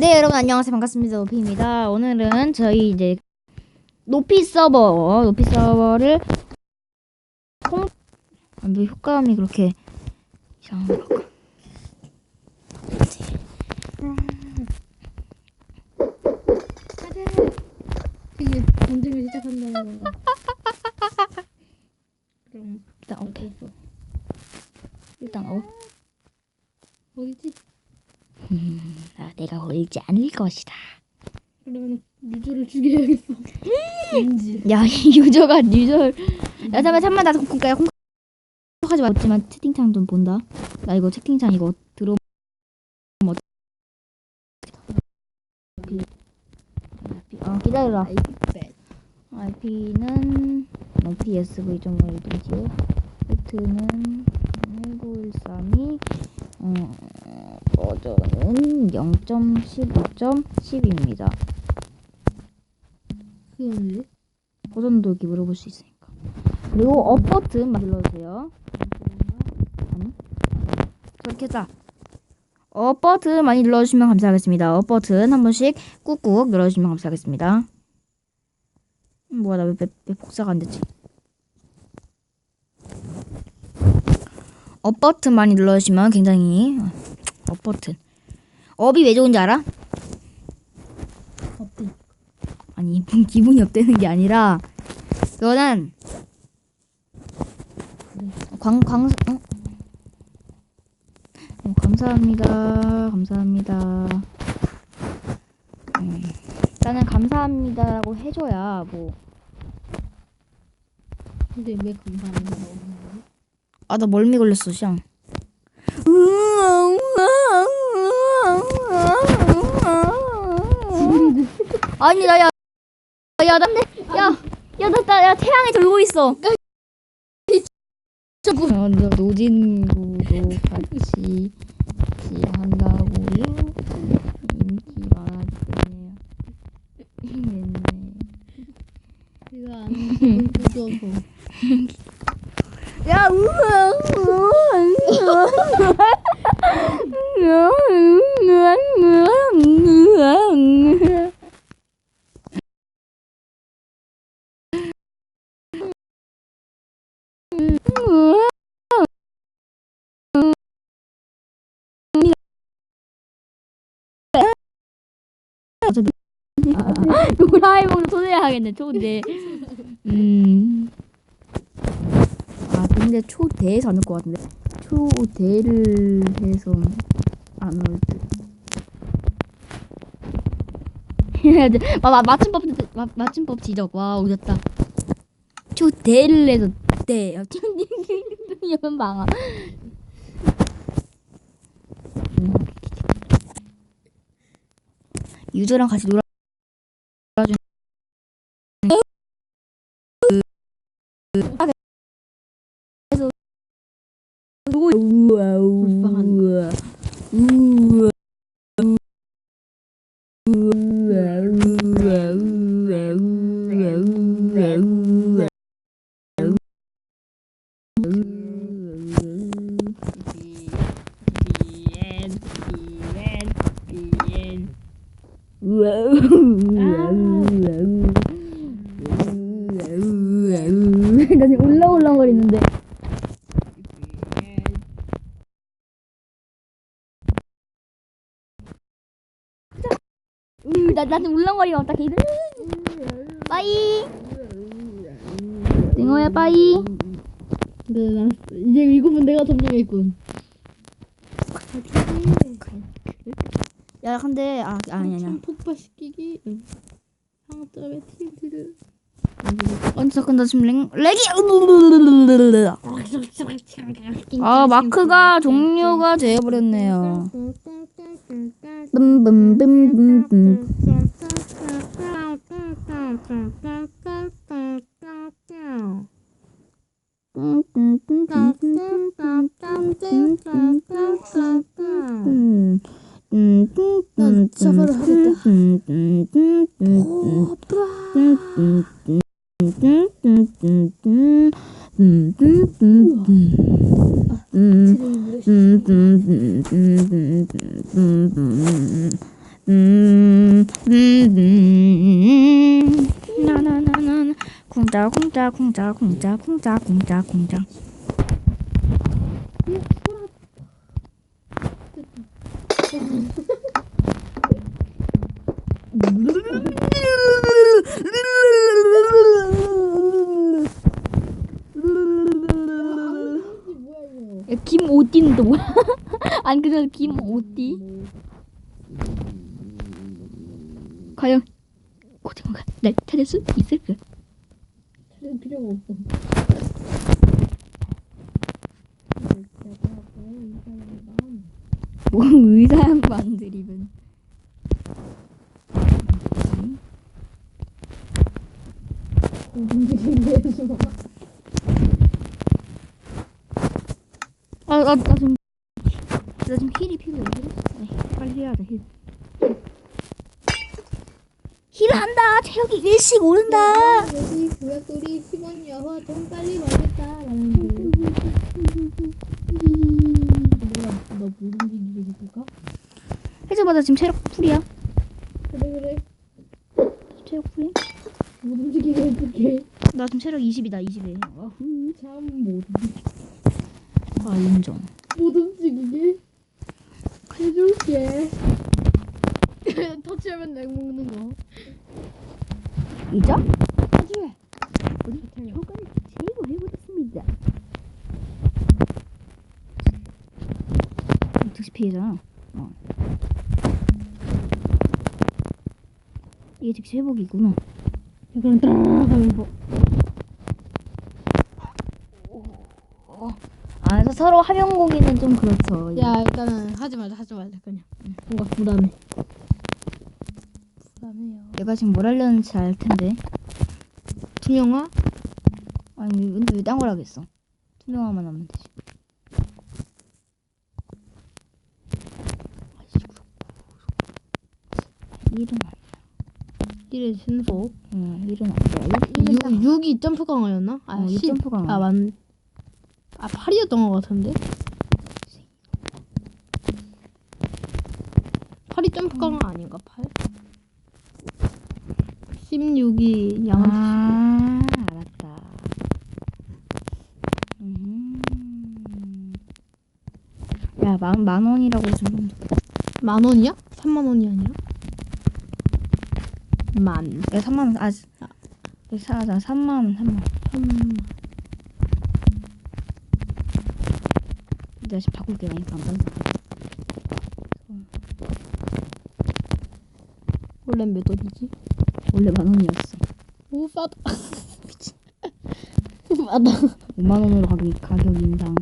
네 여러분 안녕하세요. 반갑습니다. 노피입니다. 오늘은 저희 이제 노피 서버 노피 서버를 통... 아, 왜 효과음이 그렇게 이상한 걸까 되게 전쟁을 시작한다는 거. 그럼 일단 오케이 일단 어 어디지? 아, 내가 걸리지 않을 것이다 그러면 유주를 죽여야겠어. 왠지. 야 이 유저가 유저 야 잠깐만 잠깐만 나 그니까 하지 말지만 채팅창 좀 본다 나 이거 채팅창 이거 들어 어 기다려라. IP는 높이 SV.1이지요. 포트는 1913이 어, 버전은 0.15.10입니다. 그건데? 버전도 이렇게 물어볼 수 있으니까. 그리고 업 버튼 눌러주세요. 아니 저렇게 자. 업 버튼 많이 눌러주시면 감사하겠습니다. 업 버튼 한 번씩 꾹꾹 눌러주시면 감사하겠습니다. 음, 뭐야 나왜 왜, 왜 복사가 안 됐지? 업 버튼 많이 눌러주시면 굉장히 업 버튼 업이 왜 좋은지 알아? 어때? 아니 기분이 업되는 게 아니라 이거는 광광 어? 어, 감사합니다 감사합니다 음, 일단은 감사합니다라고 해줘야 뭐 근데 왜 감사합니다 나오는 거야? 아나 멀미 걸렸어 샹 아니 나야 야 난데 야야나야 태양이 돌고 있어. 저거 어, 노진구도 같이 같이 한다고요? 인기 네네 내가 아는 부분 굳어서. 야 우와 우와 도라에몽 초대해야겠네 초대 음. 아 근데 초대해서 안 올 것 같은데 초대를 해서 안 올 듯. 마, 맞춤법 마, 맞춤법 지적 와 오졌다. 초대를 해서 대. 이건 망아. 음. 유저랑 같이 놀아. Wow. 나, 나 지금 울렁거리면 어떡해 빠이 띵호야 빠이 네, 나 이제 이거면 내가 점령했군. 야 근데 아 아니 아니야 폭발시키기. 응. 상점의 TNT를. 언제 잠깐 나 지금 랭 렉이 아 마크가 종료가 되어버렸네요 나나나나 공짜 공짜 공짜 공짜 공짜 공짜 공짜 또 뭐야? 안 그래도 김오띠? 과연 고등어가 날 찾을 수 있을까? 찾을 필요가 없어. 뭐 의사 양반 드립은 고등들인데 좀. 아, 나, 나 지금 나 지금 힐이 필요해 힐? 네, 빨리 힐하자 힐 힐 한다 체력이 일씩 오른다 여기 구약돌이 10원이야. 좀 빨리. 라는 게. 뭐야? 너못 움직이게 해줄까? 해줘봐 지금 체력 풀이야 그래 그래. 체력 풀이? 못 움직이게 해줄게. 나 지금 체력 20이다 20에 어후 참못 아 인정 못 움직이게 해줄게. 터치하면 내 먹는 거. 이자? 터치해. 우리 효과를 제거 해보겠습니다 특시 피해잖아 어. 이게 즉시 회복이구나 그럼 딱 하면 뭐. 그래서 서로 화면 공기는 좀 그렇죠 야 일단은 하지 말자 하지 말자 그냥. 뭔가 부담해. 부담해요. 내가 지금 뭘 하려는지 알 텐데 투명화? 아니 근데 왜 딴 걸 하겠어 투명화만 하면 되지 일은 이래 신속. 응 일은 아니야 6, 6이 점프 강화였나? 아, 어, 6 10. 점프 강화. 아, 만. 아, 8이었던 것 같은데? 8이 점프 강화 아닌가? 8? 16이 양아치. 아 알았다 음. 야만 만 원이라고 좀 만 원이야? 3만 원이 아니라? 만. 야 3만 원 아, 아 사자 3만 원 3만 원 3. 내가 지금 바꿀게 나니까 안 원래 몇 원이지? 원래 만 원이었어 오, 싸다. 미친. 싸다. 5만 원으로 가격, 가격 인상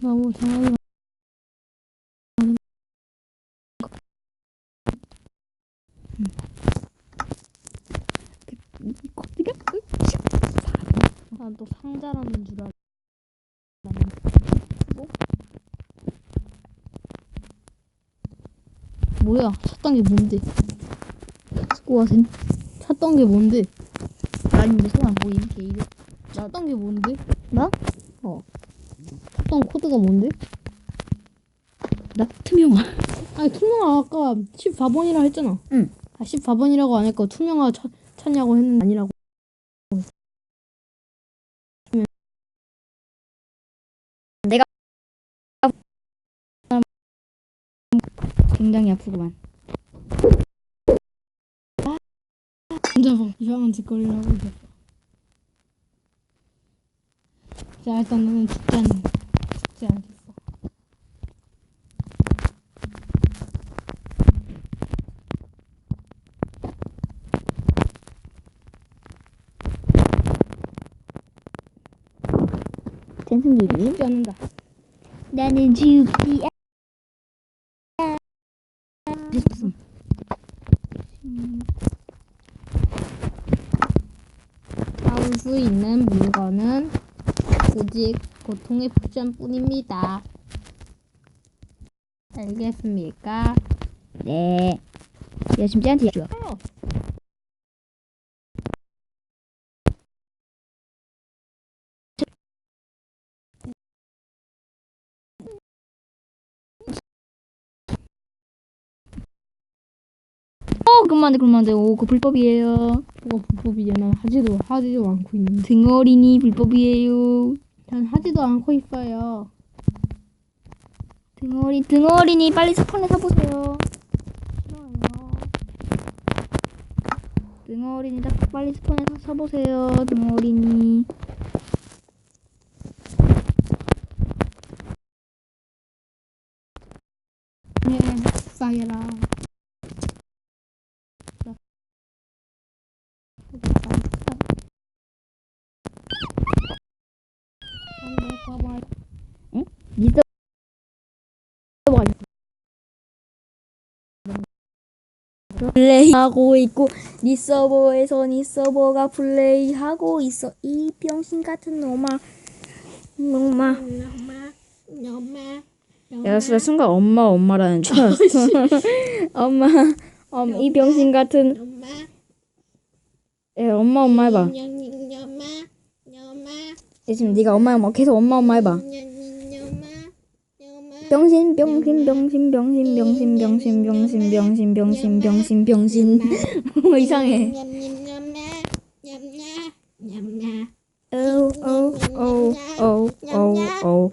너무 장난 이 껍데기 난또 상자라는 줄 알아. 뭐야? 찾던 게 뭔데? 스코어센 찾던 게 뭔데? 아니 근데 손안 보임 게이드 찾던 게 뭔데? 나? 어. 찾던 코드가 뭔데? 나 투명화 아니 투명화 아까 14번이라 했잖아. 응. 아 14번이라고 안 했고 투명화 찾, 찾냐고 했는데 아니라고. 굉장히 아프구만 혼자 막 이상한 짓거리를 하고 있었어. 자 일단 나는 죽지 않 죽지 않겠어. 젠승들이 죽지 않는다. 나는 죽기 됐음 싸울 수 있는 물건은 오직 고통의 포션뿐입니다. 알겠습니까? 네. 야 지금 쟤한테 줘. 그러면 안 돼, 그러면 안 돼. 오, 그거 불법이에요. 뭐가 불법이야? 난 하지도 하지도 않고 있는데. 등어린이 불법이에요. 난 하지도 않고 있어요. 등어린, 등어린이 빨리 스폰에 사보세요. 싫어요. 등어린이 딱 빨리 스폰에 사- 사보세요. 등어린이. 네, 싸게라. 니서 플레이하고 있고 니 서버에서 니 서버가 플레이하고 있어. 이 병신 같은 놈아. 놈아. 엄마, 엄마, 내가 진짜 순간 엄마 엄마라는 줄 알았어. 엄마 엄마 이 병신 같은 엄마, 야 엄마 엄마 해봐. 엄마, 엄마, 야, 지금 네가 엄마 엄마 계속 엄마 엄마 해봐. 엄마, 병신 병신 병신 병신 병신 병신 병신 병신 병신 병신 병신 뭐 이상해 오 오 오 오 오 오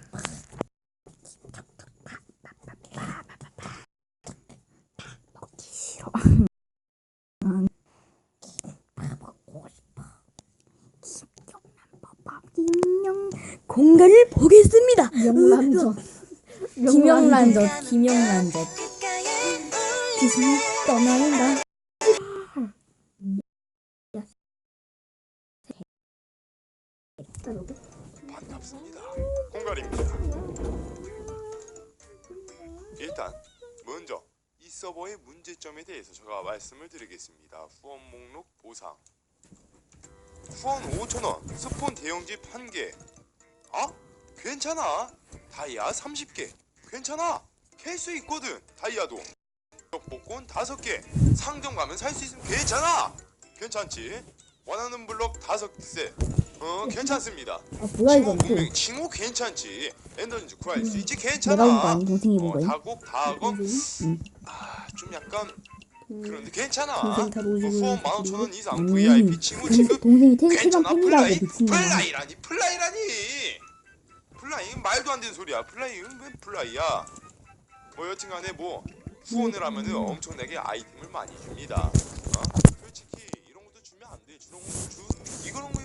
공간을 보겠습니다. 명란젓. 김영란젓, 김영란젓. 디즈니 떠나는다. 반갑습니다. 공갈입니다. 일단 먼저 이 서버의 문제점에 대해서 제가 말씀을 드리겠습니다. 후원 목록 보상. 후원 5,000원, 스폰 대용집 1개. 아? 괜찮아. 다이아 30개. 괜찮아. 캘수 있거든. 다이아도. 복권 5개. 상점 가면 살 수 있으면 괜찮아. 괜찮지? 원하는 블록 5개. 어, 괜찮습니다. 아 뭐야 또 분명히 칭호 괜찮지 엔더인지 구할 수 있지 내가 괜찮아 본거 아니 동생이 본 어, 거야? 다곡 다곡 아좀 약간 그런데 괜찮아. 동생 다뭐 후원 15,000원 이상 VIP 칭호 동생, 지급 동생이 텐 괜찮아? 플라이 미친 놈아. 플라이라니? 플라이라니? 플라이 말도 안 되는 소리야. 플라이 왜 플라이야? 뭐 여튼간에 뭐 후원을 하면은 엄청나게 아이템을 많이 줍니다. 어? 솔직히 이런 것도 주면 안 돼. 주는 것도 주 이거는 뭐